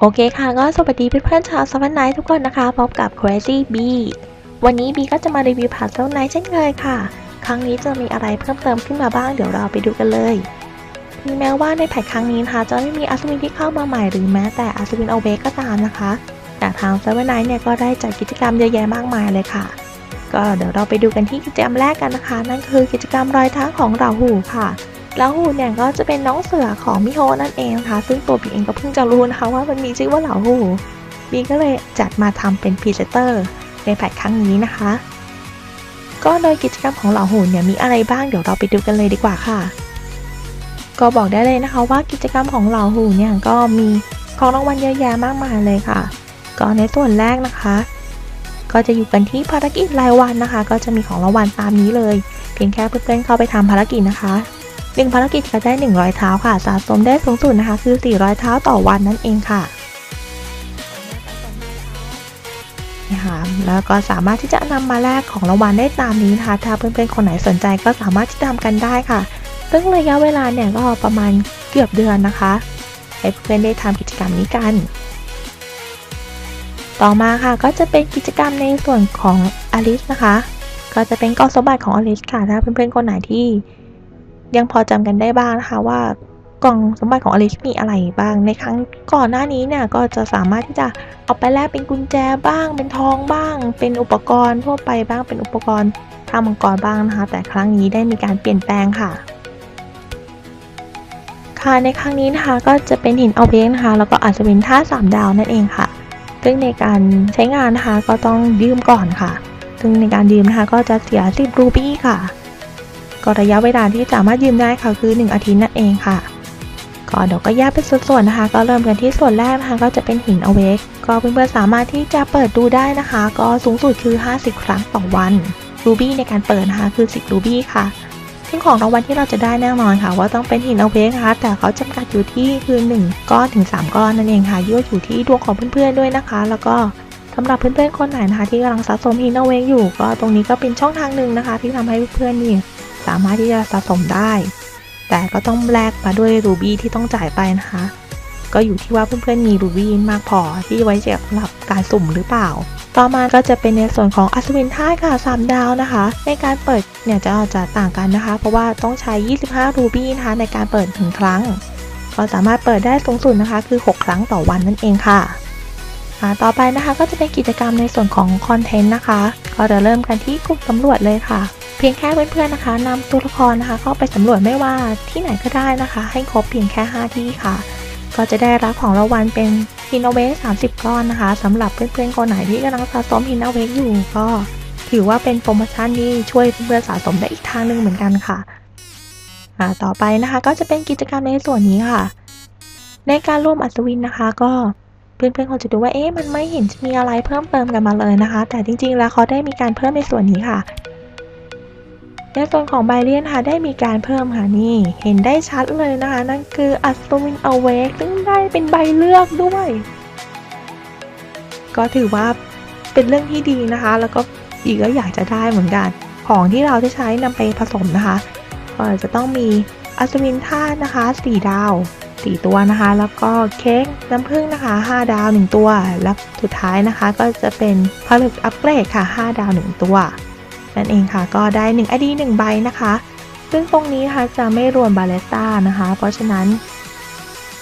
โอเคค่ะก็สวัสดีเพื่อนๆชาวซัมไนทุกคนนะคะ พบกับ Crazy B วันนี้บีก็จะมารีวิวผัดซัมไนเช่นเคยค่ะ ครั้งนี้จะมีอะไรเพิ่มเติมขึ้นมาบ้างเดี๋ยวเราไปดูกันเลยถึงแม้ว่าในแพทครั้งนี้นะคะจะไม่มีอัศวินที่เข้ามาใหม่หรือแม้แต่อัศวินเอาเบก็ตามนะคะ แต่ทางซัมไนเนี่ยก็ได้จัดกิจกรรมเยอะแยะมากมายเลยค่ะ ก็เดี๋ยวเราไปดูกันที่กิจกรรมแรกกันนะคะ นั่นคือกิจกรรมรอยเท้าของราหูค่ะ แล้วหูเนี่ยก็จะเป็นน้องเสือของมิโฮนั่นเองนะคะซึ่งตัวบีเองก็เพิ่งจะรู้นะคะว่ามันมีชื่อว่าเหล่าหูบีก็เลยจัดมาทำเป็นพรีเซนเตอร์ในแพทครั้งนี้นะคะ ก็โดยกิจกรรมของเหล่าหูเนี่ยมีอะไรบ้างเดี๋ยวเราไปดูกันเลยดีกว่าค่ะ ก็บอกได้เลยนะคะว่ากิจกรรมของเหล่าหูเนี่ยก็มีของรางวัลเยอะแยะมากมายเลยค่ะ ก็ในส่วนแรกนะคะ ก็จะอยู่กันที่ภารกิจรายวันนะคะ ก็จะมีของรางวัลตามนี้เลย เพียงแค่เพื่อนๆเข้าไปทำภารกิจนะคะ หนึ่งภารกิจก็ได้ 100 เท้าค่ะ สะสมได้สูงสุดนะคะ คือ 400 เท้าต่อวันนั่นเองค่ะนี่ค่ะ แล้วก็สามารถที่จะนำมาแลกของรางวัลได้ตามนี้นะคะ ถ้าเพื่อนๆคนไหนสนใจก็สามารถที่จะทำกันได้ค่ะ ซึ่งระยะเวลาเนี่ยก็ประมาณเกือบเดือนนะคะ ให้เพื่อนๆได้ทำกิจกรรมนี้กัน ต่อมาค่ะก็จะเป็นกิจกรรมในส่วนของอลิสนะคะ ก็จะเป็นกองสมบัติของอลิสค่ะ ถ้าเพื่อนๆคนไหนที่ ยังพอจำกันได้บ้างนะคะว่ากล่องสมบัติของอลิสมีอะไรบ้าง ในครั้งก่อนหน้านี้เนี่ยก็จะสามารถที่จะเอาไปแลกเป็นกุญแจบ้าง เป็นทองบ้าง เป็นอุปกรณ์ทั่วไปบ้าง เป็นอุปกรณ์ทามังกรบ้างนะคะ แต่ครั้งนี้ได้มีการเปลี่ยนแปลงค่ะ ค่ะในครั้งนี้นะคะก็จะเป็นหินเอาเบงนะคะ แล้วก็อาจจะเป็นท่าสามดาวนั่นเองค่ะ ซึ่งในการใช้งานนะคะก็ต้องยืมก่อนค่ะ ซึ่งในการยืมนะคะก็จะเสีย10รูบี้ค่ะ ก็ระยะเวลาที่สามารถยืมได้ค่ะคือ 1 อาทิตย์นั่นเองค่ะก็เดี๋ยวก็แยกเป็นส่วนๆนะคะ ก็เริ่มกันที่ส่วนแรกนะคะ ก็จะเป็นหินเอเวกก็เพื่อนๆสามารถที่จะเปิดดูได้นะคะ ก็สูงสุดคือ 50 ครั้งต่อวันรูบี้ในการเปิดนะคะคือ 10รูบี้ค่ะซึ่งของรางวัลที่เราจะได้แน่นอนค่ะ ว่าต้องเป็นหินเอเวกนะคะ แต่เขาจำกัดอยู่ที่คือ 1 ก้อนถึง 3 ก้อนนั่นเองค่ะยั่วอยู่ที่ดวงของเพื่อนๆด้วยนะคะ แล้วก็สำหรับเพื่อนๆคนไหนนะคะที่กำลังสะสมหินเอาเวกอยู่ ก็ตรงนี้ก็เป็นช่องทางหนึ่งนะคะ ที่ทำให้เพื่อนๆนี่ สามารถที่จะสะสมได้ แต่ก็ต้องแลกมาด้วยรูบี้ที่ต้องจ่ายไปนะคะ ก็อยู่ที่ว่าเพื่อนๆมีรูบี้มากพอที่ไว้สำหรับการสุ่มหรือเปล่า ต่อมาก็จะเป็นในส่วนของอัศวินท่าค่ะ3ดาวนะคะ ในการเปิดเนี่ยจะจะต่างกันนะคะ เพราะว่าต้องใช้ 25 รูบี้นะคะในการเปิดถึงครั้ง ก็สามารถเปิดได้สูงสุดนะคะ คือ 6 ครั้งต่อวันนั่นเองค่ะต่อไปนะคะก็จะเป็นกิจกรรมในส่วนของคอนเทนต์นะคะ ก็จะเริ่มกันที่กลุ่มสำรวจเลยค่ะ พียงแค่เพื่อนๆนะคะนำตัวละครนะคะ เข้าไปสำรวจไม่ว่าที่ไหนก็ได้นะคะ ให้ครบเพียงแค่ 5 ที่ค่ะ ก็จะได้รับของรางวัลเป็นฮินเวส30 ก้อนนะคะสำหรับเพื่อนๆคนไหนที่กำลังสะสมฮินเวสอยู่ก็ถือว่าเป็นโปรโมชั่นที่ช่วยเพื่อนๆสะสมได้อีกทางหนึ่งเหมือนกันค่ะต่อไปนะคะก็จะเป็นกิจกรรมในส่วนนี้ค่ะ ในการร่วมอัศวินนะคะ ก็เพื่อนๆคงจะดูว่าเอ๊ะมันไม่เห็นจะมีอะไรเพิ่มเติมกันมาเลยนะคะ แต่จริงๆแล้วเขาได้มีการเพิ่มในส่วนนี้ค่ะ ในส่วนของไบเลียนค่ะได้มีการเพิ่มค่ะนี่ เห็นได้ชัดเลยนะคะ นั่นคืออัศวินอเวกซึ่งได้เป็นใบเลือกด้วย ก็ถือว่าเป็นเรื่องที่ดีนะคะ แล้วก็อีกก็อยากจะได้เหมือนกัน ของที่เราจะใช้นำไปผสมนะคะก็จะต้องมีอัศวินท่านะคะ4ดาว4ตัวนะคะ แล้วก็เค้กน้ำผึ้งนะคะ 5 ดาว 1 ตัว และสุดท้ายนะคะ ก็จะเป็นผลึกอัปเกรดค่ะ 5 ดาว 1 ตัว นั่นเองค่ะ ก็ได้1 ID 1 ใบนะคะ ซึ่งตรงนี้นะคะจะไม่รวมบาเลต้านะคะ เพราะฉะนั้น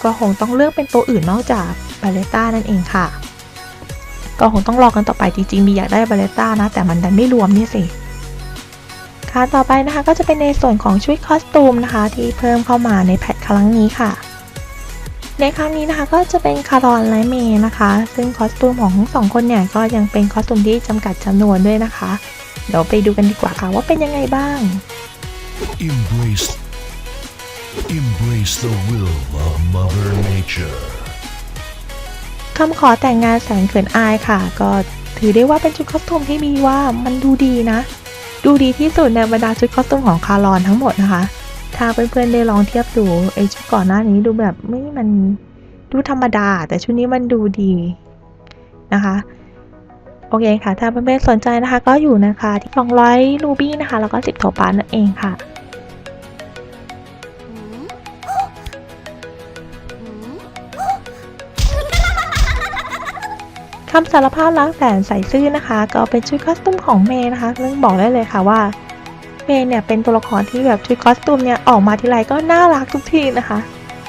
ก็คงต้องเลือกเป็นตัวอื่นนอกจากบาเลต้านั่นเองค่ะ ก็คงต้องรอกันต่อไปจริงๆ มีอยากได้บาเลต้านะ แต่มันดันไม่รวมนี่สิค่ะต่อไปนะคะก็จะเป็นในส่วนของชุดคอสตูมนะคะ ที่เพิ่มเข้ามาในแพทครั้งนี้ค่ะ ในครั้งนี้นะคะก็จะเป็นคารอนและเมย์นะคะ ซึ่งคอสตูมของทั้งสองคนเนี่ยก็ยังเป็นคอสตูมที่จำกัดจำนวนด้วยนะคะ เดี๋ยวไปดูกันดีกว่าค่ะว่าเป็นยังไงบ้าง Embrace, embrace the will of Mother Nature. คำขอแต่งงานแสนเขินอายค่ะ ก็ถือได้ว่าเป็นชุดคอสตูมที่มีว่ามันดูดีนะ ดูดีที่สุดในบรรดาชุดคอสตูมของคารอนทั้งหมดนะคะ ถ้าเพื่อนๆได้ลองเทียบดูไอชุดก่อนหน้านี้ดูแบบไม่มันดูธรรมดา แต่ชุดนี้มันดูดีนะคะ โอเคค่ะ ถ้าเพื่อนๆสนใจนะคะ ก็อยู่นะคะที่ 200 รูบี้นะคะ แล้วก็ 10 โทปานนั่นเองค่ะคำสารภาพรักแสนใส่ซื่อนะคะ ก็เป็นชุดคอสตูมของเมย์นะคะ ซึ่งบอกได้เลยค่ะว่า เมย์เนี่ยเป็นตัวละครที่แบบชุดคอสตูมเนี่ยออกมาทีไรก็น่ารักทุกทีนะคะ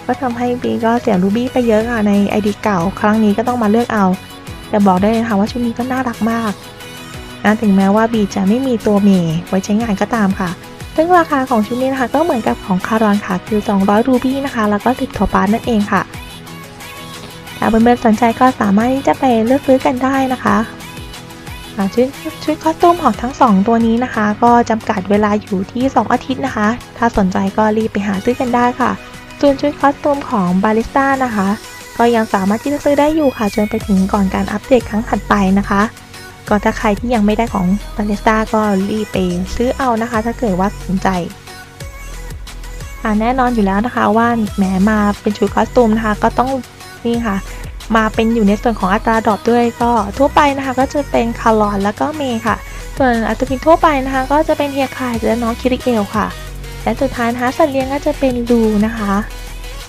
ก็ทำให้บีก็เสียรูบี้ไปเยอะค่ะในไอดีเก่า ครั้งนี้ก็ต้องมาเลือกเอา แต่บอกได้เลยนะคะว่าชุดนี้ก็น่ารักมากนะถึงแม้ว่าบีจะไม่มีตัวเมย์ไว้ใช้งานก็ตามค่ะ ซึ่งราคาของชุดนี้นะคะก็เหมือนกับของคารอนค่ะ คือ 200 รูบี้นะคะ แล้วก็ติดโทปาสนั่นเองค่ะถ้าเพื่อนๆสนใจก็สามารถที่จะไปเลือกซื้อกันได้นะคะชุดชุดคอสตูมของทั้ง 2 ตัวนี้นะคะ ก็จำกัดเวลาอยู่ที่ 2 อาทิตย์นะคะ ถ้าสนใจก็รีบไปหาซื้อกันได้ค่ะส่วนชุดคอสตูมของบาริสต้านะคะ ก็ยังสามารถที่จะซื้อได้อยู่ค่ะ จนไปถึงก่อนการอัปเดตครั้งถัดไปนะคะก็ถ้าใครที่ยังไม่ได้ของบาริสตาก็รีบไปซื้อเอานะคะ ถ้าเกิดว่าสนใจอ่าแน่นอนอยู่แล้วนะคะว่าแหมมาเป็นชุดคอสตูมนะคะ ก็ต้องนี่ค่ะ มาเป็นอยู่ในส่วนของอัตราดรอปด้วยก็ทั่วไปนะคะ ก็จะเป็นคาร์ลอนแล้วก็เมย์ค่ะ ส่วนอัตราพินทั่วไปนะคะ ก็จะเป็นเฮียคายและน้องคิริเอลค่ะ และสุดท้ายนะคะสัตว์เลี้ยงก็จะเป็นลูนะคะ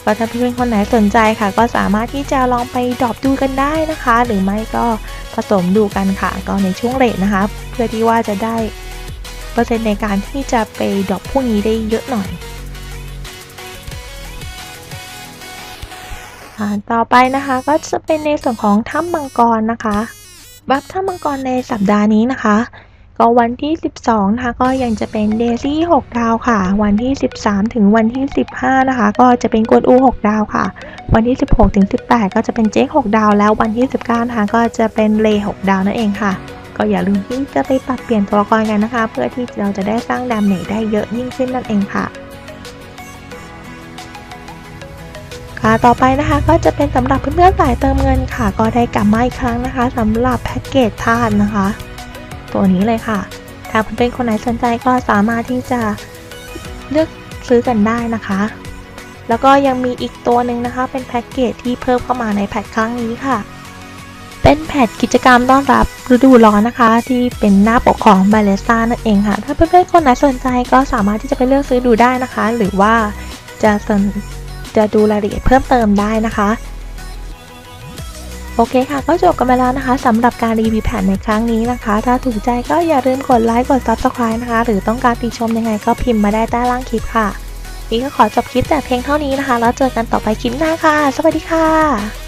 ก็ถ้าเพื่อนคนไหนสนใจค่ะ ก็สามารถที่จะลองไปดรอปดูกันได้นะคะ หรือไม่ก็ผสมดูกันค่ะ ก็ในช่วงเรทนะคะ เพื่อที่ว่าจะได้เปอร์เซ็นต์ในการที่จะไปดรอปพวกนี้ได้เยอะหน่อยอ่าต่อไปนะคะก็จะเป็นในส่วนของถ้ำมังกรนะคะ บัฟถ้ำมังกรในสัปดาห์นี้นะคะ ก็วันที่ 12 นะคะ ก็ยังจะเป็นเดซี่6ดาวค่ะ วันที่ 13 ถึงวันที่ 15 นะคะ ก็จะเป็นกวนอู6ดาวค่ะ วันที่ 16 ถึง 18 ก็จะเป็นเจ๊ก6ดาว แล้ววันที่ 19 นะคะ ก็จะเป็นเล6ดาวนั่นเองค่ะ ก็อย่าลืมที่จะไปปรับเปลี่ยนตัวละครกันนะคะ เพื่อที่เราจะได้สร้างดาเมจได้เยอะยิ่งขึ้นนั่นเองค่ะค่ะต่อไปนะคะก็จะเป็นสำหรับเพื่อนๆสายเติมเงินค่ะ ก็ได้กลับมาอีกครั้งนะคะสำหรับแพ็กเกจทาสนะคะ ตัวนี้เลยค่ะ ถ้าเพื่อนๆคนไหนสนใจก็สามารถที่จะเลือกซื้อกันได้นะคะ แล้วก็ยังมีอีกตัวหนึ่งนะคะ เป็นแพ็กเกจที่เพิ่มเข้ามาในแพทครั้งนี้ค่ะ เป็นแพทกิจกรรมต้อนรับฤดูร้อนนะคะ ที่เป็นหน้าปกของบาเลสตานั่นเองค่ะ ถ้าเพื่อนๆคนไหนสนใจก็สามารถที่จะไปเลือกซื้อดูได้นะคะ หรือว่าจะจะดูรายละเอียดเพิ่มเติมได้นะคะ โอเคค่ะก็จบกันไปแล้วนะคะสำหรับการรีวิวแผ่นในครั้งนี้นะคะ ถ้าถูกใจก็อย่าลืมกดไลค์กด Subscribe นะคะ หรือต้องการติชมยังไงก็พิมพ์มาได้ใต้ล่างคลิปค่ะ นี่ก็ขอจบคลิปแต่เพียงเท่านี้นะคะ แล้วเจอกันต่อไปคลิปหน้าค่ะ สวัสดีค่ะ